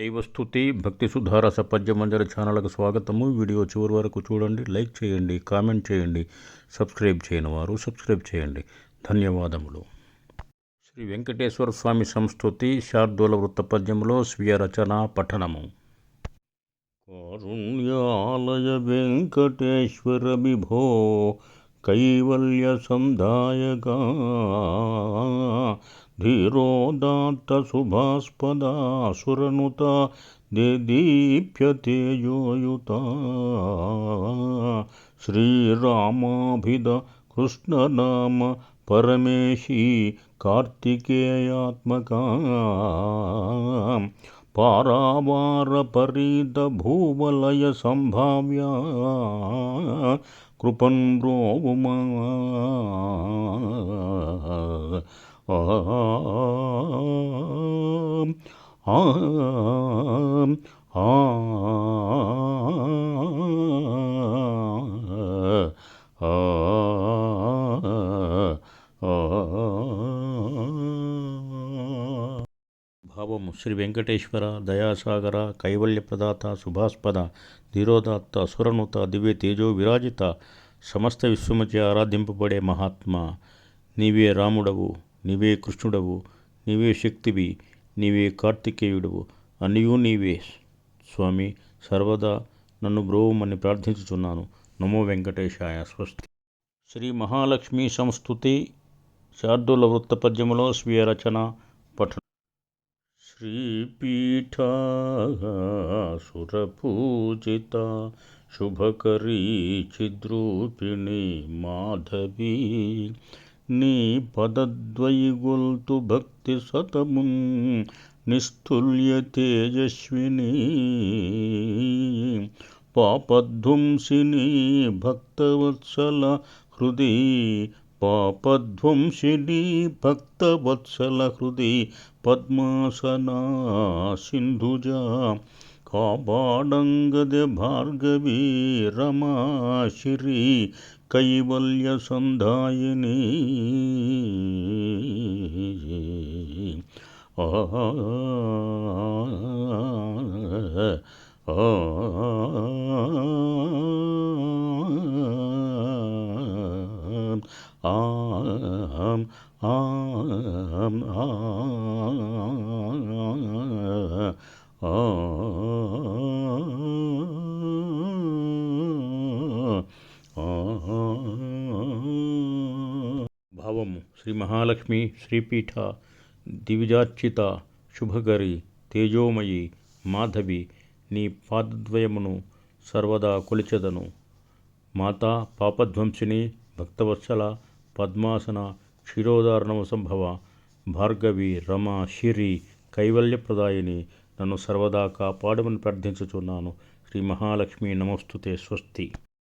దైవస్థుతి భక్తి సుధారస పద్యమంజరి ఛానల్కు స్వాగతము. వీడియో చివరి వరకు చూడండి లైక్ చేయండి కామెంట్ చేయండి సబ్స్క్రైబ్ చేయని వారు సబ్స్క్రైబ్ చేయండి. ధన్యవాదములు. శ్రీ వెంకటేశ్వర స్వామి సంస్థుతి శార్దూల వృత్త పద్యములో స్వీయ రచన పఠనము. కారుణ్యాలయ వెంకటేశ్వర విభో కైవల్య సందాయగా धीरोदात्तशुभास्पदासुरनुता देदीप्यतेजोयुता। श्रीरामाभिद कृष्णनाम परमेशी कार्तिकेयात्मका पारावारपरीतभूवलयसम्भाव्या। കൃപൻ ബ്രോവുമ ആ ആ ആ బ్రోవుమా భావము శ్రీ వెంకటేశ్వర దయాసాగర కైవల్యప్రదాత శుభాస్పద ధీరోదాత్త సురనుత దివ్య తేజో విరాజిత సమస్త విశ్వమచే ఆరాధింపబడే మహాత్మ. నీవే రాముడవు నీవే కృష్ణుడవు నీవే శక్తివి నీవే కార్తికేయుడవు అనియు నీవే. స్వామి సర్వదా నన్ను బ్రోవమని ప్రార్థించుచున్నాను. నమో వెంకటేశాయ స్వస్తి. శ్రీ మహాలక్ష్మి సంస్థుతి శార్దుల వృత్త పద్యములో స్వీయ రచన పఠన శ్రీపీఠ సురపూజిత శుభకరీ చిద్రూపిణి మాధవి నీ పదద్వైగొల్తు భక్తి సతమున్ నిస్తుల్య తేజస్విని పాపధ్వంసిని భక్తవత్సల హృది పాపధ్వంసిని భక్తవత్సల హృది పద్మాసనా సింధుజా కాపాడంగద భార్గవీ రమా శ్రీ కైవల్య సందాయిని ఆం ఆం భావము శ్రీ మహాలక్ష్మి శ్రీపీఠ దివిజార్చిత శుభకరి తేజోమయి మాధవి నీ పాదద్వయమును సర్వదా కొలిచెదను. మాతా పాపధ్వంసిని భక్తవత్సల పద్మాసన క్షీరోదారణవ సంభవ భార్గవి రమ శిరి కైవల్యప్రదాయిని నన్ను సర్వదా కాపాడమని ప్రార్థించుచున్నాను. శ్రీ మహాలక్ష్మి నమస్తుతే స్వస్తి.